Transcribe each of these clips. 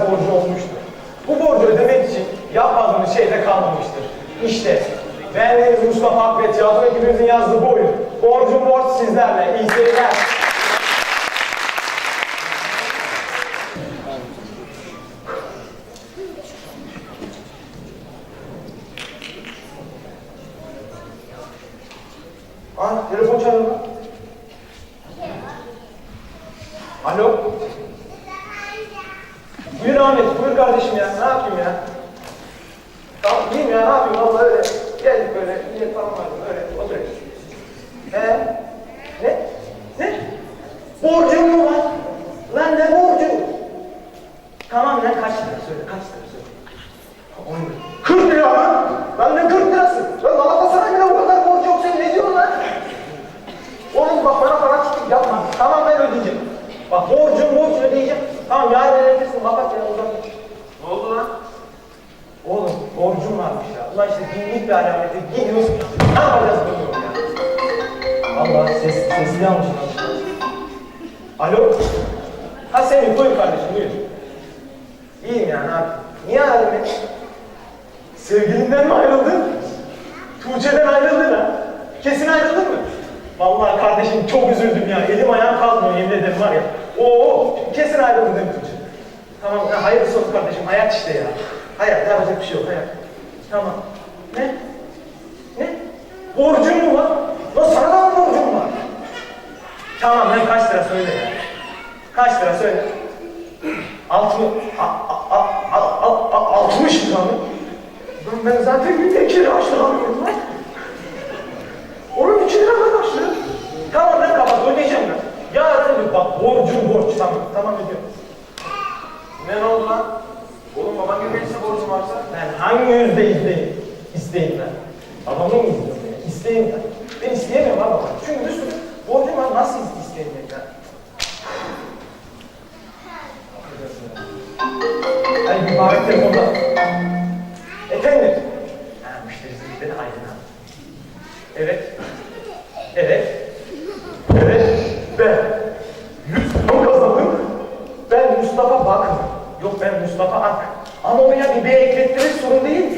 borcu olmuştur. Bu borcu ödemek için yapmadığımız şey de kalmamıştır. İşte ben Mustafa Ak ve tiyatro ekibimizin yazdığı bu oyun. Borcum borç sizlerle. İyi seyirler. Telefon çalıyor. Alo. Buyur Ahmet, buyur kardeşim ya. Ne yapayım ya? Tamam, iyiyim ya, ne yapayım? Vallahi öyle. Geldik böyle, iyi falan vardı, öyle oturuyoruz. Ee, ne? Ne? Borcum mu var? Lan ne borcu? Tamam lan kaç lira söyle, kaç lira söyle. On lira. 40 lira mı? Lan ne 40 lirası? Lan Galatasaray'la o kadar borcu yok sen ne diyorsun lan? Oğlum bak bana para çıktı yapma. Tamam ben ödeyeceğim. Bak borcum borç ödeyeceğim. Tamam yarın ödetirsin kapat ya uzak. Ne oldu lan? Oğlum borcum varmış ya. Dinlik bir alameti gidiyorsun. Ne yapacağız bilmiyorum ya. Vallahi ses, sesini almışım. Alo? Ha Semih buyur kardeşim buyur. İyiyim ya ne yapayım? Niye aradın beni? Sevgilinden mi ayrıldın? Tuğçe'den ayrıldın ha? Kesin ayrıldın mı? Vallahi kardeşim çok üzüldüm ya. Elim ayağım kalkmıyor yemin ederim var ya. Oo kesin ayrıldın değil mi Tuğçe? Tamam ya hayırlısı olsun kardeşim. Hayat işte ya. Hayat yapacak bir şey yok hayat. Tamam. Ne? Ne? Borcun mu var? Lan sana da mı borcum var? Tamam lan kaç lira söyle ya. Kaç lira söyle. Altı mı? A, a, a, a, a, a, altmış lira mı? Lan ben zaten bir tek kere aşılamıyorum lan. Onun iki lira kaç lira? Tamam ben kapat ödeyeceğim ben. Yarın ödeyeceğim. Bak borcum borç. Tamam tamam ödüyorum. Ne oldu lan? Oğlum baban gibi birisi borcum varsa. Ben hangi yüzde isteyeyim? İsteyim ben. Babamı mı istiyorum ya? İsteyim ben. İsteyemiyorum abi. Çünkü bir sürü borcum var. Nasıl isteyeyim ben? Ay mübarek telefonda. Efendim? Ha, müşterisi bizden Aydın abi. Evet. Evet. Evet. Ben. Yüz milyon kazandım. Ben Mustafa Bakın. Yok ben Mustafa Ak. Ama oraya bir B eklettirir sorun değil.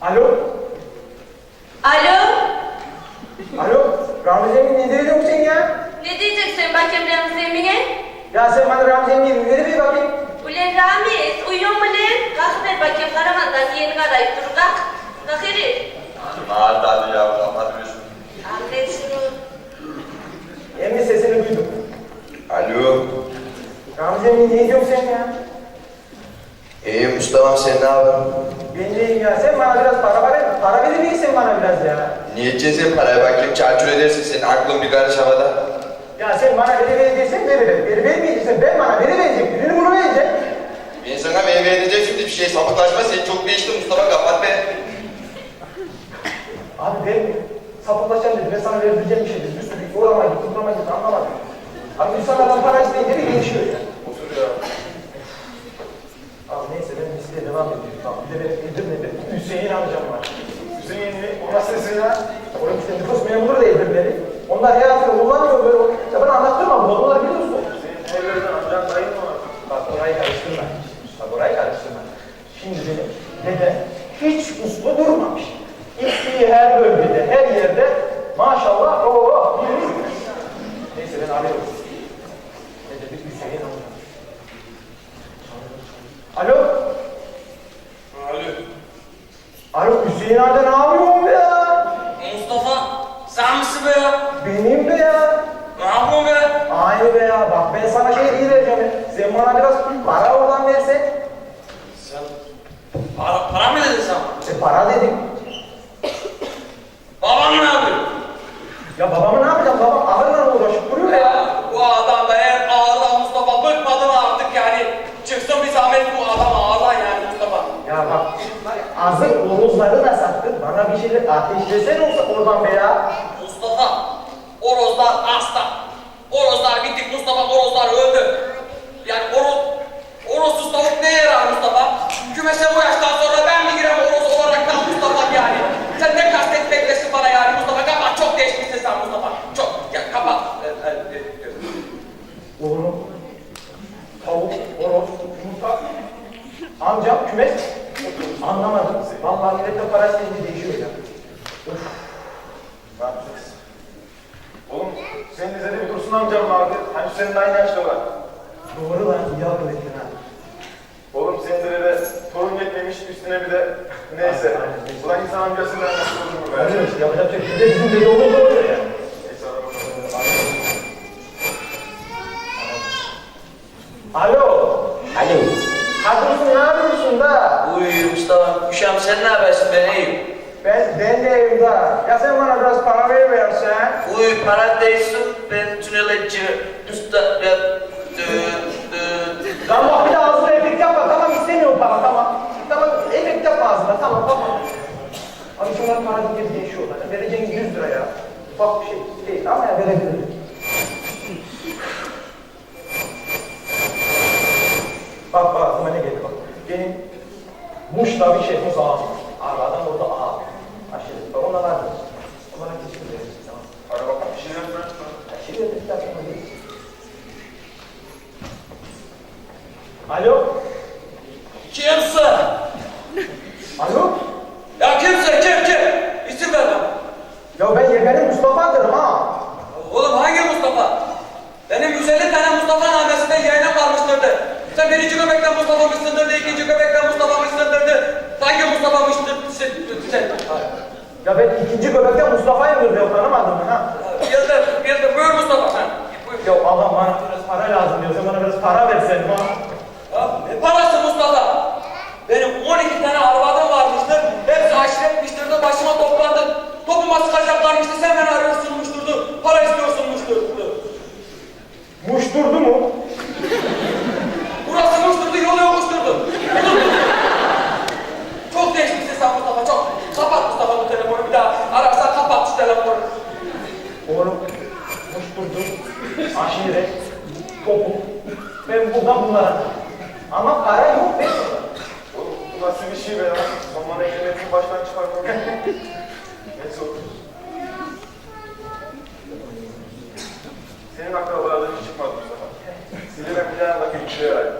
Alo. Alo, Alo. Ramiz emin ne diyorsun ya? ne diyeceksin bakayım Ramiz Emine? Ya sen bana Ramiz emin ver bir bakayım. Ulan Ramiz, uyuyor mu lan? Kalk ver bakayım, Karaman'dan yeni arayıp dur, kalk. Kalk herif. Hadi hadi ya, kapatıyorsun. Anne şunu. Emin sesini duydum. Alo. Ramiz emin ne diyorsun sen ya? İyiyim Mustafa'm sen ne yapıyorsun? Ben deyim ya sen bana biraz para ver. Para verir misin bana biraz ya? Niye edeceksin parayı bakayım çarçur edersin senin aklın bir karış havada. Ya sen bana veri vereceksin veri ver. Veri vermeyeceksin ben bana veri verecek. Birini bunu verecek. Ben sana meyve edeceğim şimdi bir şey sapıklaşma sen çok değiştin Mustafa kapat be. Abi ben sapıklaşacağım dedi. Ben sana verdireceğim bir şey dedi. Bir sürü uğrama git, uğrama git anlamadım. Abi insanlardan para isteyince bir değişiyor ya. Abi neyse ben listeye devam ediyorum. Tamam. Bir de benim Edirne'de Hüseyin amcam var. Hüseyin mi? O nasıl Hüseyin ha? Oğlum işte nüfus memuru da Edirne'li. Onlar hayatını kullanmıyor böyle. Ya bana anlattırma bu onları biliyorsun. Senin evlerden amcan dayın mı var? Bak orayı karıştırma. Bak orayı karıştırma. Şimdi benim dede hiç uslu durmamış. Gittiği her bölgede, her yerde maşallah o o. Neyse ben arıyorum. Zeynep'de ne yapıyorsun be ya? Mustafa sen misin be ya? Benim be ya. Ne yapıyorsun be? Aynı be ya. Bak ben sana şey diye vereceğim. Sen bana biraz para oradan versen. Sen para, para mı dedin sen? E para dedim. Babam ne yapıyor? Ya babamı ne yapacağım? Babam ağırla uğraşıp duruyor ya. ya. Bu adam da eğer ağırdan Mustafa bıkmadı mı artık yani? Çıksın bir zahmet bu adam ağırdan yani Mustafa. Ya bak hazır oruzları da sattın. Bana bir şeyler ateşlesen olsa oradan be ya. Mustafa, orozlar hasta. Orozlar bittik Mustafa, orozlar öldü. Yani oroz, orozsuz tavuk neye yarar Mustafa? Kümese bu yaştan sonra ben mi girem oroz olarak da Mustafa yani? Sen ne kastetmektesin bana yani Mustafa? Kapat, çok değişmişsin sen Mustafa. Çok, ya kapat. E, e, e, e. Oğlum, tavuk, horoz, yumurta, amcam, kümes. Anlamadım. Vallahi millette para isteyince değişiyor ya. Of. Ne yapacağız? Oğlum senin Rize'de bir Dursun amcam vardı. Hani senin aynı yaşta var. Doğru lan, iyi akıl ettin ha. Oğlum senin de torun yetmemiş üstüne bir de neyse. Ulan insan amcasından nasıl olur mu be? Yapacak bir şey. Bizim dede oğlum da ya. Neyse hadi bakalım. Alo. Alo. Kadrosun ne yapıyorsun da? Uy Üşem sen ne habersin ben iyiyim. Ben, ben de evde. Ya sen bana biraz para ver versen. Uy para değilsin, ben tünelci, usta, ya, dü, Lan bak bir de ağzına efekt yapma. Tamam istemiyorum para tamam. Tamam efekt yapma ağzına tamam tamam. Abi şunlar para gibi değişiyorlar. Vereceğin 100 lira ya. Bak bir şey değil ama ya verebilirim. Bak bak aklıma ne geldi bak. Benim Muş'ta bir şefimiz ağam. Abi adam orada ağam. Aşırı. Bak ona var. Onlara teşekkür ederim. Tamam. Hadi bakalım bir şey yapma. Aşırı ötesi aklıma değil. Alo. Kimsin? Alo. Ya kimsin, kim, kim? İsim ver bana. Ya ben yegane Mustafa'dırım ha. Oğlum hangi Mustafa? Benim 150 tane Mustafa namesinde yayına kalmıştırdı. Sen birinci göbekten Mustafa mısındırdı, ikinci göbekten Mustafa mısındırdı. Hangi Mustafa mısındır Ya ben ikinci göbekten Mustafa'yım diyor tanımadın mı ha? Bildim, bildim. Buyur Mustafa sen. Buyur. Ya adam bana biraz para lazım diyor. Sen bana biraz para versen ha. Ya ne parası Mustafa? Benim 12 tane arvadım varmıştır. Hepsi aşiretmiştir de başıma toplandı. Topuma sıkacaklarmıştı. Sen beni arıyorsun muşturdu. Para istiyorsun muşturdu. Muşturdu mu? Burası muşturdu, yolu yokuşturdu. çok değişmişsin sen Mustafa, çok. Kapat Mustafa bu telefonu bir daha. Ararsan kapat şu telefonu. Oğlum muşturdu. Aşiret. Topuk. Ben buradan bunlara. Ama para yok be. Bu nasıl bir şey be? Sen bana ehliyetini baştan çıkartma. Neyse otur. Senin akrabalardan hiç çıkmadı Mustafa. Sizi ben bir yana bakayım şuraya herhalde.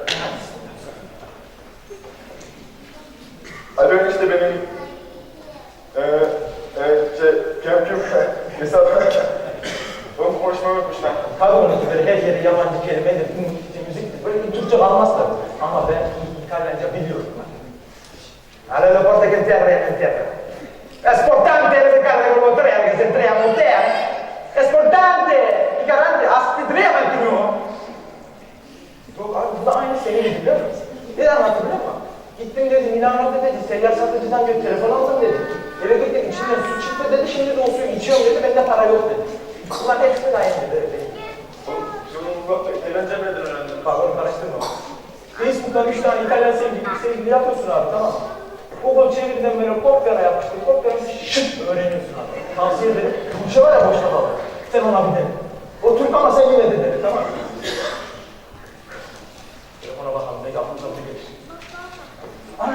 Alo işte benim eee eee şey kem kem hesap Oğlum konuşmayı unutmuş lan. Tabii yere yabancı kelimedir, müzik, müziktir. Böyle bir Türkçe kalmaz tabii. Ama ben İtalyanca biliyorum. Allora porta che terra è terra. È sportante le carte con tre che se tre a terra. È sportante. I garanti asti tre a mantino. Bu da aynı senin gibi biliyor musun? Ne anlattı biliyor musun? Gittim dedi Milano'da dedi seyyar satıcıdan bir telefon aldım dedi. Eve gittim içinden su çıktı dedi şimdi de o suyu içiyorum dedi bende para yok dedi. Ulan hepsi de aynı dedi. Bu eğlence nedir öğrendin? Pardon karıştırma. Facebook'tan üç tane İtalyan sevgili, sevgili yapıyorsun abi tamam mı? Google çeviriden böyle kopyala yapmıştır. Kopyala şık öğreniyorsun abi. Tavsiye ederim. Bu şey var ya boşta kalır. Sen ona bir dene. O Türk ama sen yine de dene tamam mı? Telefona bakalım ne yaptın tabii geç. Ana,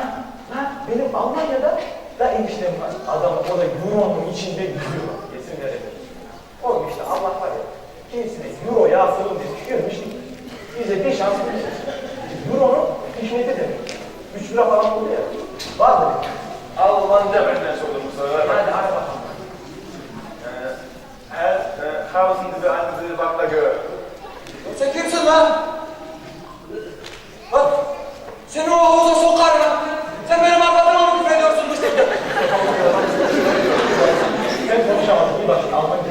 ha, benim Almanya'da da eniştem var. Adam o da Euro'nun içinde yüzüyor. Kesin verebilir. Oğlum işte Allah var ya. Kimisine Euro yağsın demiş, görmüş gitmiş. Bize bir şans vermiş. Euro'nun hikmeti demek. 3 lira falan oldu ya. Vardır. Almanca benden sordum bu sefer. Hadi hadi bakalım. Ee, Her e, havuzun dibi aynı dibi bakla gör. Sen kimsin lan? Bak, seni o havuza sokarım lan. Sen benim arvadıma mı küfür ediyorsun işte? Ben konuşamadım. Bir başına Almanya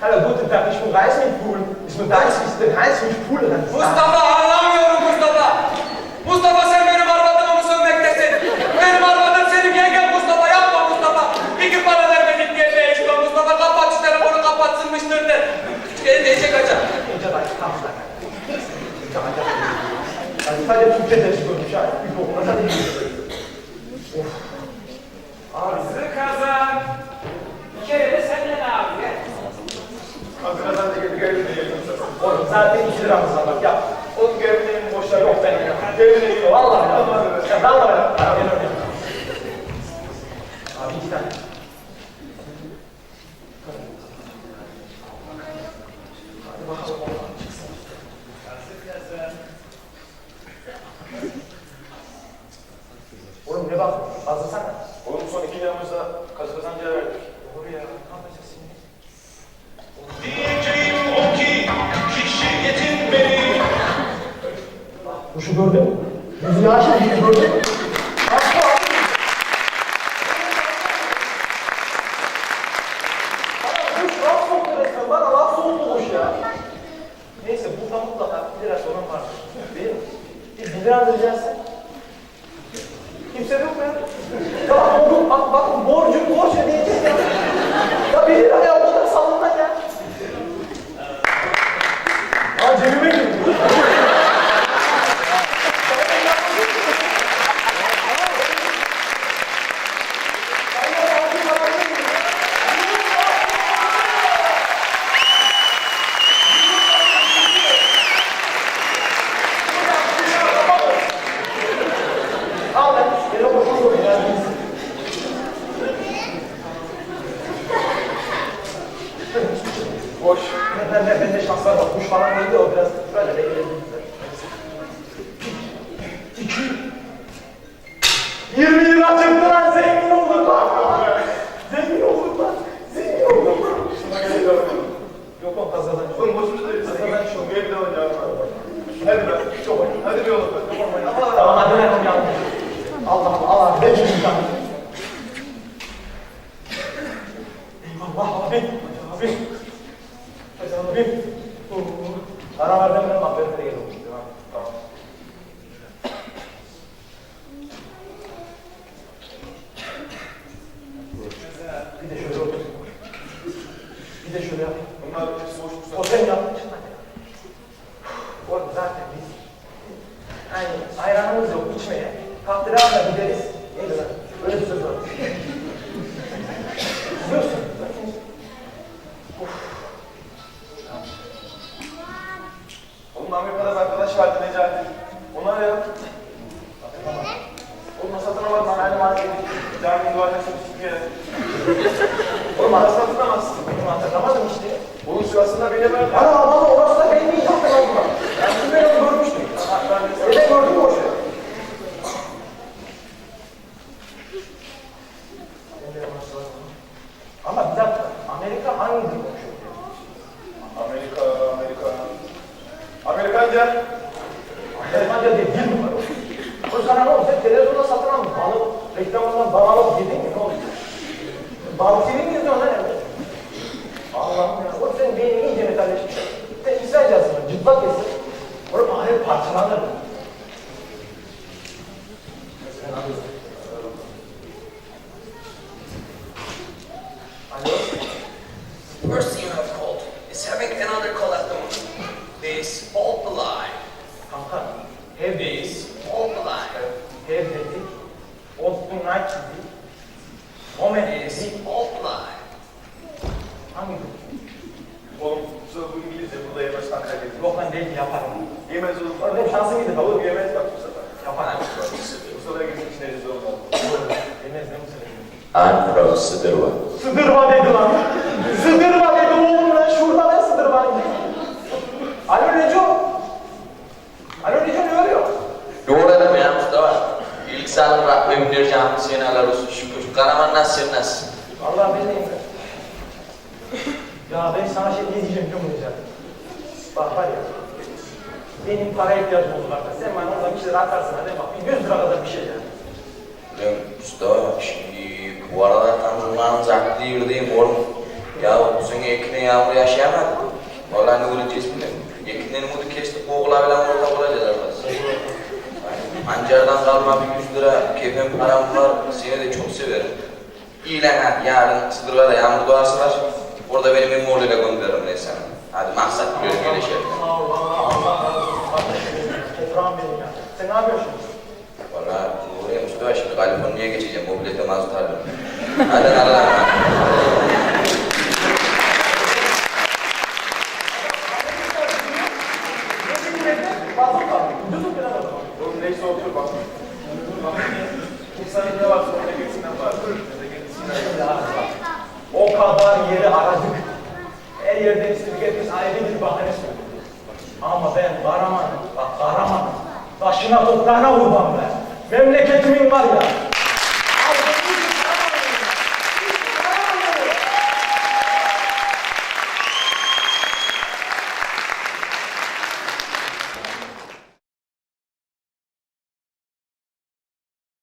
Hallo, guten Tag, ich bin Reis mit Pool. Ich bin Reis, ich bin Reis mit Pool. Mustafa anlamıyorum Mustafa. Mustafa sen benim arvadımı mı sövmektesin? Benim arvadım senin yengen Mustafa yapma Mustafa. İki para vermedik diye değişiyor Mustafa. Kapat şu telefonu kapatsın müşteriler. Gel diyecek açar. İnce bak, tamam lan. Yani sadece Türkçe ders görmüş ha. Bir okula sadece Of. Arzu kazan. Bir kere de. Haziran'dan da geldi görevine geldim. Oğlum zaten 2 liramız var ya. Onun görevine boşlar Yok ben ya. Görevine gidiyor. Vallahi ya. Ya vallahi ya. Abi gördün mü? Rüya şahidi gördün mü? Falan neydi o biraz böyle bekledim. İki. 20 lira çıktı lan zengin olduk lan. Zengin olduk lan. Zengin olduk lan. Şuna geldi oğlum. Yok o kazadan. Oğlum boşuna değil. Kazanan şu. Gel bir de oynayalım. Hadi be. Çok oyun. Hadi bir oğlum. Çok oyun. Ama Tamam hadi ver onu yalnız. Allah'ım Allah ben şimdi tamam. Eyvallah abi. Abi. Hadi abi. Oo. Bana ver ben ben bak ben geliyorum. Tamam. Tamam. Bir de şöyle otur. Bir de şöyle yap. Bunlar hepsi boş O sen yapmışsın hadi. Oğlum zaten biz yani ayranımız yok içmeye. Kahtıralarla gideriz. Neydi lan? Öyle bir söz var. Biliyorsun. Oğlum Amerika'da bir arkadaş vardı Necati. Onlar ya. Oğlum satın alamadım lan. Aynı market. Caminin duvarına çok ya. Oğlum bana satın alamazsın. Benim hatırlamadım işte. Bunun sırasında bile ben... Ana baba orası da benim iyi hatırladım. Ben şimdi ben onu görmüştüm. Öyle gördün mü o şey? Ama bir dakika, Amerika hangi dil konuşuyor? Amerika, Amerika. Amerikanca. Almanca diye dil mi var? O sana ne oldu? Sen televizyonda satın aldın. Balık reklamından balık yedin mi? Ne oldu? Balık TV mi izliyorsun lan evde? Allah'ım ya. O senin beynin iyice metalleşmiş. Sen İsrail yazsın. Cıplak yesin. Oğlum ahiret parçalanır. Dedik. Moment This dedik. all lie. Hangi? Oğlum bu bu İngilizce burada yemez Ankara gelir. Yok lan değil yaparım. Yemez oğlum. Orada iyiydi. Oğlum Oğlum yemez bak bu sefer. yaparım. Bu sefer gitsin içine rezil olmalı. Yemez ne mi söyleyeyim? Ankara Sıdırva. Sıdırma dedi lan. Sıdırma dedi oğlum lan. Şurada ben sıdırmayım. Alo Neco. Alo Neco ne oluyor? Doğru dedim ya Mustafa. İlk salim Rabbim bir canlı seneler olsun şükür. Karaman nasıl nasıl? Vallahi ben ben. Ya ben sana şey ne diyeceğim biliyor musun? Bak var ya. Benim para ihtiyacım olur artık. Sen bana oradan bir şeyler atarsın hadi bak. Bir 100 lira kadar bir şey ya. Lan Mustafa şimdi bu arada tanrılarınız aklı yerdeyim oğlum. Ya bu sene ekine yağmur yaşayamadı. Vallahi ne olacağız bilmiyorum. Ekinden umudu kestik, oğula bilen orada olacağız arkadaşlar. Ancardan kalma bir 100 lira kefem param var, seni de çok severim. İyi lan hadi yarın Sıdırga'da yağmur doğarsalar, orada benim Emmoğlu'yla gönderirim ben sana. Hadi maksat. Toprağım benim ya. Sen ne yapıyorsun? Valla oraya Mustafa şimdi Kaliforniya'ya geçeceğim, mobilete mazot aldım. Hadi Allah'a emanet. Fazla kaldı. Ucuzum biraz o zaman. Oğlum neyse otur bak. İnsanın ne varsa orada geçsinden var. O kadar yeri aradık. Her yerden istedik herkes ayrı bir bahane söyledi. Ama ben varamadım. Bak varamadım. Taşına toprağına vurmam ben. Memleketimin var ya.